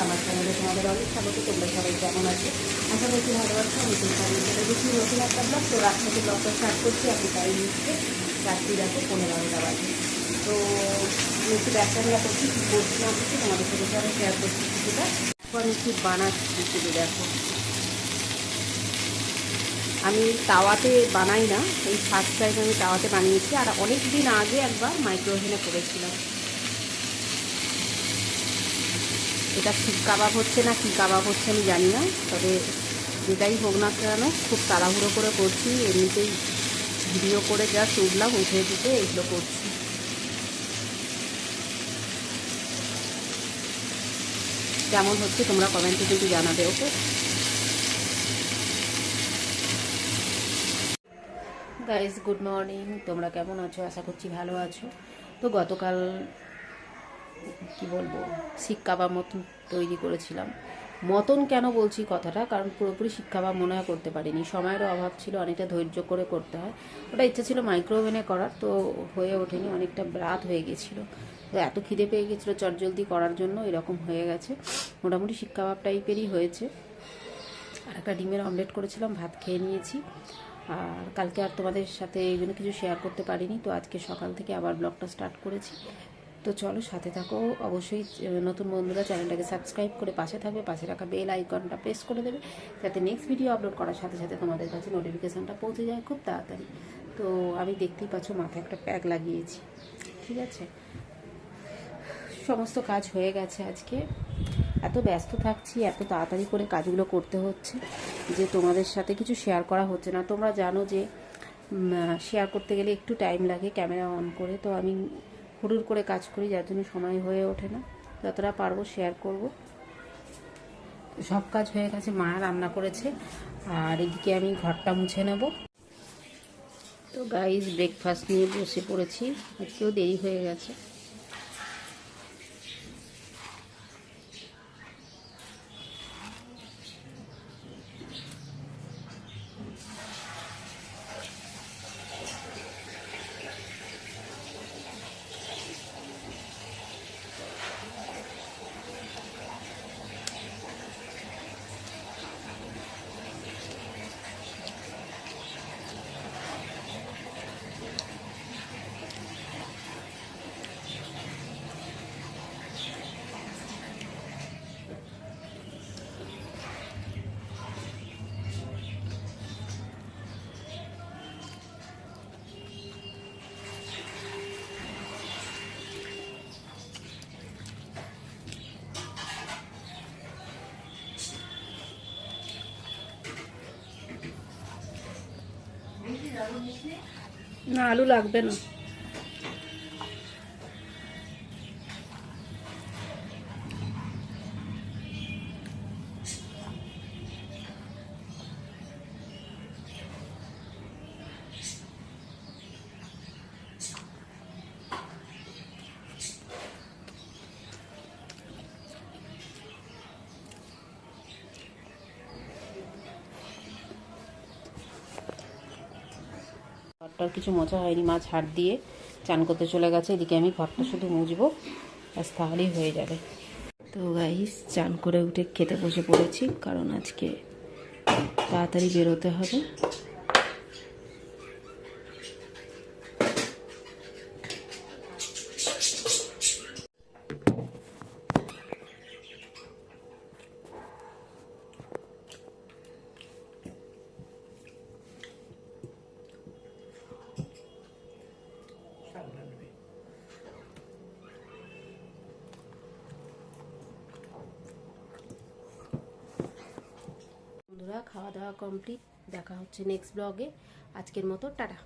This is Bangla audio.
আমার তোমাদের অনেক আমি নতুন একটা তো করছি টাইম নিচ্ছে তো শেয়ার বানাচ্ছি আমি তাওয়াতে বানাই না, এই ফার্স্ট টাইম আমি তাওয়াতে বানিয়েছি, আর অনেক দিন আগে একবার মাইক্রোওভেনে করেছিলাম। এটা ঠিক কাবাব হচ্ছে না, কী কাবাব হচ্ছে আমি জানি না, তবে যেটাই হোক না কেন, খুব তাড়াহুড়ো করে করছি, এমনিতেই ভিডিও করে যা উঠলাম উঠে দিতে এগুলো করছি। কেমন হচ্ছে তোমরা কমেন্টে কিন্তু জানাবে, ওকে? গাইজ গুড মর্নিং তোমরা কেমন আছো? আশা করছি ভালো আছো। তো গতকাল কি বলব, শিক কাবাব মতন তৈরি করেছিলাম। মতন কেন বলছি কথাটা? কারণ পুরোপুরি শিক কাবাব মনে হয় করতে পারিনি। সময়েরও অভাব ছিল, অনেকটা ধৈর্য করে করতে হয়। ওটা ইচ্ছা ছিল মাইক্রোওভেনে করার, তো হয়ে ওঠেনি, অনেকটা রাত হয়ে গেছিল। তো এত খিদে পেয়ে গেছিল চটজলদি করার জন্য, এরকম হয়ে গেছে। মোটামুটি শিক কাবাব টাইপেরই হয়েছে। আর একটা ডিমের অমলেট করেছিলাম, ভাত খেয়ে নিয়েছি। আর কালকে আর তোমাদের সাথে এই জন্য কিছু শেয়ার করতে পারিনি, তো আজকে সকাল থেকে আবার ব্লগটা স্টার্ট করেছি। তো চলো সাথে থাকো। অবশ্যই নতুন বন্ধুরা চ্যানেলটাকে সাবস্ক্রাইব করে পাশে থাকবে। পাশে রাখা বেল আইকনটা প্রেস করে দেবে। যাতে নেক্সট ভিডিও আপলোড করার সাথে সাথে তোমাদের কাছে নোটিফিকেশানটা পৌঁছে যায় খুব তাড়াতাড়ি। তো আমি দেখতেই পাচ্ছ মাথায় একটা প্যাক লাগিয়েছি। ঠিক আছে? সমস্ত কাজ হয়ে গেছে আজকে। এত ব্যস্ত থাকছি, এত তাড়াতাড়ি করে কাজগুলো করতে হচ্ছে যে তোমাদের সাথে কিছু শেয়ার করা হচ্ছে না। তোমরা জানো যে শেয়ার করতে গেলে একটু টাইম লাগে ক্যামেরা অন করে। তো আমি হুড়ুর করে কাজ করি, যার জন্য সময় হয়ে ওঠে না। যতটা পারব শেয়ার করব। সব কাজ হয়ে গেছে, মা রান্না করেছে। আর এদিকে আমি ঘরটা মুছে নেব। তো গাইজ ব্রেকফাস্ট নিয়ে বসে পড়েছি। আজকেও দেরি হয়ে গেছে। না আলু লাগবে না। ঘরটার কিছু মজা হয়নি। মাছ হাট দিয়ে চান করতে চলে গেছে। এদিকে আমি ঘরটা শুধু মুছবো ব্যাস তাহলেই হয়ে যাবে। তো গাইস চান করে উঠে খেতে বসে পড়েছি, কারণ আজকে তাড়াতাড়ি বেরোতে হবে। বন্ধুরা খাওয়া দাওয়া কমপ্লিট দেখা হচ্ছে নেক্সট ব্লগে আজকের মতো টাটা।